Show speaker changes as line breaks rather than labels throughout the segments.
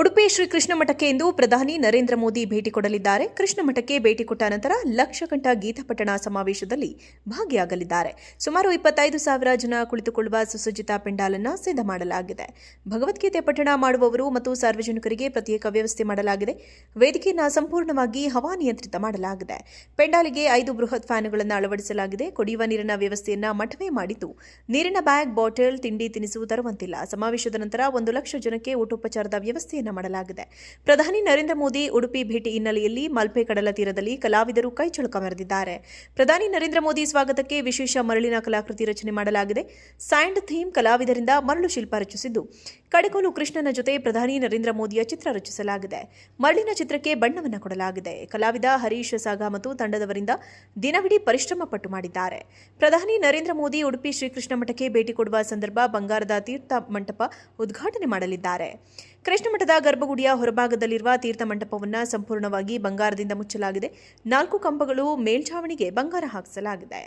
ಉಡುಪಿ ಶ್ರೀ ಕೃಷ್ಣ ಮಠಕ್ಕೆ ಇಂದು ಪ್ರಧಾನಿ ನರೇಂದ್ರ ಮೋದಿ ಭೇಟಿ ಕೊಡಲಿದ್ದಾರೆ. ಕೃಷ್ಣ ಮಠಕ್ಕೆ ಭೇಟಿ ಕೊಟ್ಟ ನಂತರ ಲಕ್ಷಕಂಠ ಗೀತಪಠಣ ಸಮಾವೇಶದಲ್ಲಿ ಭಾಗಿಯಾಗಲಿದ್ದಾರೆ. ಸುಮಾರು ಇಪ್ಪತ್ತೈದು ಸಾವಿರ ಜನ ಕುಳಿತುಕೊಳ್ಳುವ ಸುಸಜ್ಜಿತ ಪೆಂಡಾಲನ್ನು ಸಿದ್ಧ ಮಾಡಲಾಗಿದೆ. ಭಗವದ್ಗೀತೆ ಪಠಣ ಮಾಡುವವರು ಮತ್ತು ಸಾರ್ವಜನಿಕರಿಗೆ ಪ್ರತ್ಯೇಕ ವ್ಯವಸ್ಥೆ ಮಾಡಲಾಗಿದೆ. ವೇದಿಕೆಯನ್ನು ಸಂಪೂರ್ಣವಾಗಿ ಹವಾನಿಯಂತ್ರಿತ ಮಾಡಲಾಗಿದೆ. ಪೆಂಡಾಲಿಗೆ ಐದು ಬೃಹತ್ ಫ್ಯಾನ್ಗಳನ್ನು ಅಳವಡಿಸಲಾಗಿದೆ. ಕುಡಿಯುವ ನೀರಿನ ವ್ಯವಸ್ಥೆಯನ್ನ ಮಠವೇ ಮಾಡಿದ್ದು, ನೀರಿನ ಬ್ಯಾಗ್, ಬಾಟಲ್, ತಿಂಡಿ ತಿನಿಸು ತರುವಂತಿಲ್ಲ. ಸಮಾವೇಶದ ನಂತರ ಒಂದು ಲಕ್ಷ ಜನಕ್ಕೆ ಊಟೋಪಚಾರದ ಮಾಡಲಾಗಿದೆ. ಪ್ರಧಾನಿ ನರೇಂದ್ರ ಮೋದಿ ಉಡುಪಿ ಭೇಟಿ ಹಿನ್ನೆಲೆಯಲ್ಲಿ ಮಲ್ಪೆ ಕಡಲ ತೀರದಲ್ಲಿ ಕಲಾವಿದರು ಕೈಚಳಕ ಮೆರೆದಿದ್ದಾರೆ. ಪ್ರಧಾನಿ ನರೇಂದ್ರ ಮೋದಿ ಸ್ವಾಗತಕ್ಕೆ ವಿಶೇಷ ಮರಳಿನ ಕಲಾಕೃತಿ ರಚನೆ ಮಾಡಲಾಗಿದೆ. ಸ್ಯಾಂಡ್ ಥೀಮ್ ಕಲಾವಿದರಿಂದ ಮರಳು ಶಿಲ್ಪ ರಚಿಸಿದ್ದು. ಕಡೆಕೋಲು ಕೃಷ್ಣನ ಜೊತೆ ಪ್ರಧಾನಿ ನರೇಂದ್ರ ಮೋದಿಯ ಚಿತ್ರ ರಚಿಸಲಾಗಿದೆ. ಮರಳಿನ ಚಿತ್ರಕ್ಕೆ ಬಣ್ಣವನ್ನು ಕೊಡಲಾಗಿದೆ. ಕಲಾವಿದ ಹರೀಶ್ ಸಾಗಾ ಮತ್ತು ತಂಡದವರಿಂದ ದಿನವಿಡೀ ಪರಿಶ್ರಮ ಪಟ್ಟು ಮಾಡಿದ್ದಾರೆ. ಪ್ರಧಾನಿ ನರೇಂದ್ರ ಮೋದಿ ಉಡುಪಿ ಶ್ರೀಕೃಷ್ಣ ಮಠಕ್ಕೆ ಭೇಟಿ ಕೊಡುವ ಸಂದರ್ಭ ಬಂಗಾರದ ತೀರ್ಥ ಮಂಟಪ ಉದ್ಘಾಟನೆ ಮಾಡಲಿದ್ದಾರೆ. ಕೃಷ್ಣ ಮಠದ ಗರ್ಭಗುಡಿಯ ಹೊರಭಾಗದಲ್ಲಿರುವ ತೀರ್ಥ ಮಂಟಪವನ್ನು ಸಂಪೂರ್ಣವಾಗಿ ಬಂಗಾರದಿಂದ ಮುಚ್ಚಲಾಗಿದೆ. ನಾಲ್ಕು ಕಂಬಗಳು ಮೇಲ್ಛಾವಣಿಗೆ ಬಂಗಾರ ಹಾಕಿಸಲಾಗಿದೆ.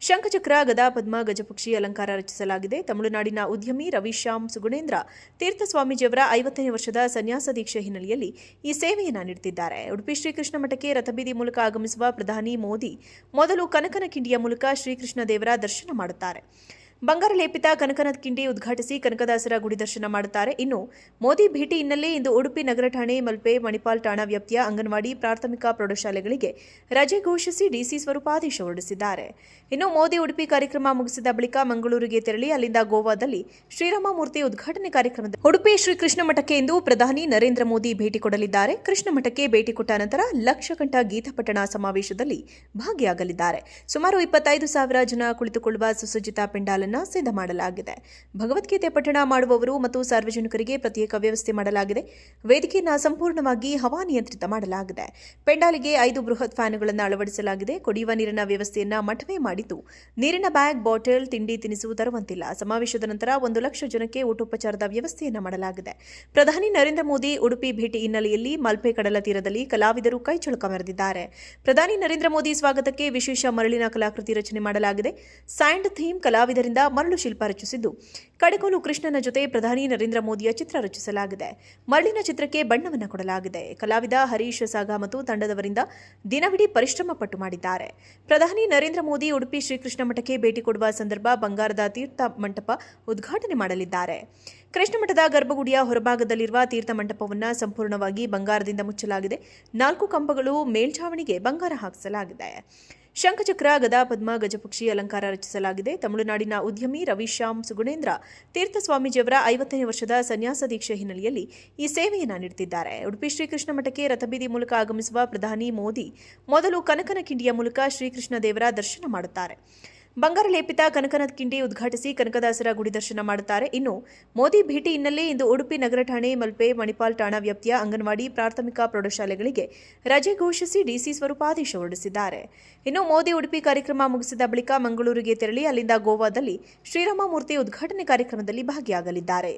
ಶಂಖಚಕ್ರ, ಗದಾ ಪದ್ಮ, ಗಜಪಕ್ಷಿ ಅಲಂಕಾರ ರಚಿಸಲಾಗಿದೆ. ತಮಿಳುನಾಡಿನ ಉದ್ಯಮಿ ರವಿಶ್ಯಾಮ್ ಸುಗುಣೇಂದ್ರ ತೀರ್ಥ ಸ್ವಾಮೀಜಿಯವರ ಐವತ್ತನೇ ವರ್ಷದ ಸನ್ಯಾಸ ದೀಕ್ಷೆ ಹಿನ್ನೆಲೆಯಲ್ಲಿ ಈ ಸೇವೆಯನ್ನು ನೀಡುತ್ತಿದ್ದಾರೆ. ಉಡುಪಿ ಶ್ರೀಕೃಷ್ಣ ಮಠಕ್ಕೆ ರಥಬೀದಿ ಮೂಲಕ ಆಗಮಿಸುವ ಪ್ರಧಾನಿ ಮೋದಿ ಮೊದಲು ಕನಕನ ಕಿಂಡಿಯ ಮೂಲಕ ಶ್ರೀಕೃಷ್ಣ ದೇವರ ದರ್ಶನ ಮಾಡುತ್ತಾರೆ. ಬಂಗಾರ ಲೇಪಿತ ಕನಕನ ಕಿಂಡಿ ಉದ್ಘಾಟಿಸಿ ಕನಕದಾಸರ ಗುಡಿ ದರ್ಶನ ಮಾಡುತ್ತಾರೆ. ಇನ್ನು ಮೋದಿ ಭೇಟಿ ಹಿನ್ನೆಲೆ ಇಂದು ಉಡುಪಿ ನಗರ ಠಾಣೆ, ಮಲ್ಪೆ, ಮಣಿಪಾಲ್ ಠಾಣಾ ವ್ಯಾಪ್ತಿಯ ಅಂಗನವಾಡಿ ಪ್ರಾಥಮಿಕ ಪ್ರೌಢಶಾಲೆಗಳಿಗೆ ರಜೆ ಘೋಷಿಸಿ ಡಿಸಿ ಸ್ವರೂಪ ಆದೇಶ ಹೊರಡಿಸಿದ್ದಾರೆ. ಇನ್ನು ಮೋದಿ ಉಡುಪಿ ಕಾರ್ಯಕ್ರಮ ಮುಗಿಸಿದ ಬಳಿಕ ಮಂಗಳೂರಿಗೆ ತೆರಳಿ ಅಲ್ಲಿಂದ ಗೋವಾದಲ್ಲಿ ಶ್ರೀರಾಮಮೂರ್ತಿ ಉದ್ಘಾಟನೆ ಕಾರ್ಯಕ್ರಮದ ಉಡುಪಿ ಶ್ರೀಕೃಷ್ಣ ಮಠಕ್ಕೆ ಇಂದು ಪ್ರಧಾನಿ ನರೇಂದ್ರ ಮೋದಿ ಭೇಟಿ ಕೊಡಲಿದ್ದಾರೆ. ಕೃಷ್ಣ ಮಠಕ್ಕೆ ಭೇಟಿ ಕೊಟ್ಟ ನಂತರ ಲಕ್ಷಕಂಠ ಗೀತಪಠಣ ಸಮಾವೇಶದಲ್ಲಿ ಭಾಗಿಯಾಗಲಿದ್ದಾರೆ. ಸುಮಾರು ಇಪ್ಪತ್ತೈದು ಸಾವಿರ ಜನ ಕುಳಿತುಕೊಳ್ಳುವ ಸುಸಜ್ಜಿತ ಪೆಂಡಾಲನ್ನು ಸಿದ್ಧ ಮಾಡಲಾಗಿದೆ. ಭಗವದ್ಗೀತೆ ಪಠಣ ಮಾಡುವವರು ಮತ್ತು ಸಾರ್ವಜನಿಕರಿಗೆ ಪ್ರತ್ಯೇಕ ವ್ಯವಸ್ಥೆ ಮಾಡಲಾಗಿದೆ. ವೇದಿಕೆಯನ್ನು ಸಂಪೂರ್ಣವಾಗಿ ಹವಾನಿಯಂತ್ರಿತ ಮಾಡಲಾಗಿದೆ. ಪೆಂಡಾಲಿಗೆ ಐದು ಬೃಹತ್ ಫ್ಯಾನ್ಗಳನ್ನು ಅಳವಡಿಸಲಾಗಿದೆ. ಕುಡಿಯುವ ನೀರಿನ ವ್ಯವಸ್ಥೆಯನ್ನ ಮಠವೇ ಮಾಡಿದ್ದು, ನೀರಿನ ಬ್ಯಾಗ್, ಬಾಟಲ್, ತಿಂಡಿ ತಿನಿಸು ತರುವಂತಿಲ್ಲ. ಸಮಾವೇಶದ ನಂತರ ಒಂದು ಲಕ್ಷ ಜನಕ್ಕೆ ಊಟೋಪಚಾರದ ವ್ಯವಸ್ಥೆಯನ್ನ ಮಾಡಲಾಗಿದೆ. ಪ್ರಧಾನಿ ನರೇಂದ್ರ ಮೋದಿ ಉಡುಪಿ ಭೇಟಿ ಹಿನ್ನೆಲೆಯಲ್ಲಿ ಮಲ್ಪೆ ಕಡಲ ತೀರದಲ್ಲಿ ಕಲಾವಿದರು ಕೈಚಳಕ ಮೆರೆದಿದ್ದಾರೆ. ಪ್ರಧಾನಿ ನರೇಂದ್ರ ಮೋದಿ ಸ್ವಾಗತಕ್ಕೆ ವಿಶೇಷ ಮರಳಿನ ಕಲಾಕೃತಿ ರಚನೆ ಮಾಡಲಾಗಿದೆ. ಸ್ಯಾಂಡ್ ಥೀಮ್ ಕಲಾವಿದರಿಂದ ಮರಳು ಶಿಲ್ಪ ರಚಿಸಿದ್ದು. ಕಡಕೋಲು ಕೃಷ್ಣನ ಜೊತೆ ಪ್ರಧಾನಿ ನರೇಂದ್ರ ಮೋದಿಯ ಚಿತ್ರ ರಚಿಸಲಾಗಿದೆ. ಮರಳಿನ ಚಿತ್ರಕ್ಕೆ ಬಣ್ಣವನ್ನು ಕೊಡಲಾಗಿದೆ. ಕಲಾವಿದ ಹರೀಶ್ ಸಾಗಾ ಮತ್ತು ತಂಡದವರಿಂದ ದಿನವಿಡೀ ಪರಿಶ್ರಮ ಪಟ್ಟು ಮಾಡಿದ್ದಾರೆ. ಪ್ರಧಾನಿ ನರೇಂದ್ರ ಮೋದಿ ಉಡುಪಿ ಶ್ರೀಕೃಷ್ಣ ಮಠಕ್ಕೆ ಭೇಟಿ ಕೊಡುವ ಸಂದರ್ಭ ಬಂಗಾರದ ತೀರ್ಥ ಮಂಟಪ ಉದ್ಘಾಟನೆ ಮಾಡಲಿದ್ದಾರೆ. ಕೃಷ್ಣ ಮಠದ ಗರ್ಭಗುಡಿಯ ಹೊರಭಾಗದಲ್ಲಿರುವ ತೀರ್ಥ ಮಂಟಪವನ್ನು ಸಂಪೂರ್ಣವಾಗಿ ಬಂಗಾರದಿಂದ ಮುಚ್ಚಲಾಗಿದೆ. ನಾಲ್ಕು ಕಂಬಗಳು ಮೇಲ್ಛಾವಣಿಗೆ ಬಂಗಾರ ಹಾಕಿಸಲಾಗಿದೆ. ಶಂಖಚಕ್ರ ಗದಾ ಪದ್ಮ ಗಜಪಕ್ಷಿ ಅಲಂಕಾರ ರಚಿಸಲಾಗಿದೆ. ತಮಿಳುನಾಡಿನ ಉದ್ಯಮಿ ರವಿಶ್ಯಾಮ್ ಸುಗುಣೇಂದ್ರ ತೀರ್ಥ ಸ್ವಾಮೀಜಿಯವರ ಐವತ್ತನೇ ವರ್ಷದ ಸನ್ಯಾಸ ದೀಕ್ಷೆ ಹಿನ್ನೆಲೆಯಲ್ಲಿ ಈ ಸೇವೆಯನ್ನು ನೀಡುತ್ತಿದ್ದಾರೆ. ಉಡುಪಿ ಶ್ರೀಕೃಷ್ಣ ಮಠಕ್ಕೆ ರಥಬೀದಿ ಮೂಲಕ ಆಗಮಿಸುವ ಪ್ರಧಾನಿ ಮೋದಿ ಮೊದಲು ಕನಕನ ಕಿಂಡಿಯ ಮೂಲಕ ಶ್ರೀಕೃಷ್ಣ ದೇವರ ದರ್ಶನ ಮಾಡುತ್ತಾರೆ. ಬಂಗಾರ ಲೇಪಿತ ಕನಕನ ಕಿಂಡಿ ಉದ್ಘಾಟಿಸಿ ಕನಕದಾಸರ ಗುಡಿ ದರ್ಶನ ಮಾಡುತ್ತಾರೆ. ಇನ್ನು ಮೋದಿ ಭೇಟಿ ಹಿನ್ನೆಲೆ ಇಂದು ಉಡುಪಿ ನಗರ ಠಾಣೆ ಮಲ್ಪೆ ಮಣಿಪಾಲ್ ಠಾಣಾ ವ್ಯಾಪ್ತಿಯ ಅಂಗನವಾಡಿ ಪ್ರಾಥಮಿಕ ಪ್ರೌಢಶಾಲೆಗಳಿಗೆ ರಜೆ ಘೋಷಿಸಿ ಡಿಸಿ ಸ್ವರೂಪಾದೇಶ ಹೊರಡಿಸಿದ್ದಾರೆ. ಇನ್ನು ಮೋದಿ ಉಡುಪಿ ಕಾರ್ಯಕ್ರಮ ಮುಗಿಸಿದ ಬಳಿಕ ಮಂಗಳೂರಿಗೆ ತೆರಳಿ ಅಲ್ಲಿಂದ ಗೋವಾದಲ್ಲಿ ಶ್ರೀರಾಮಮೂರ್ತಿ ಉದ್ಘಾಟನೆ ಕಾರ್ಯಕ್ರಮದಲ್ಲಿ ಭಾಗಿಯಾಗಲಿದ್ದಾರೆ.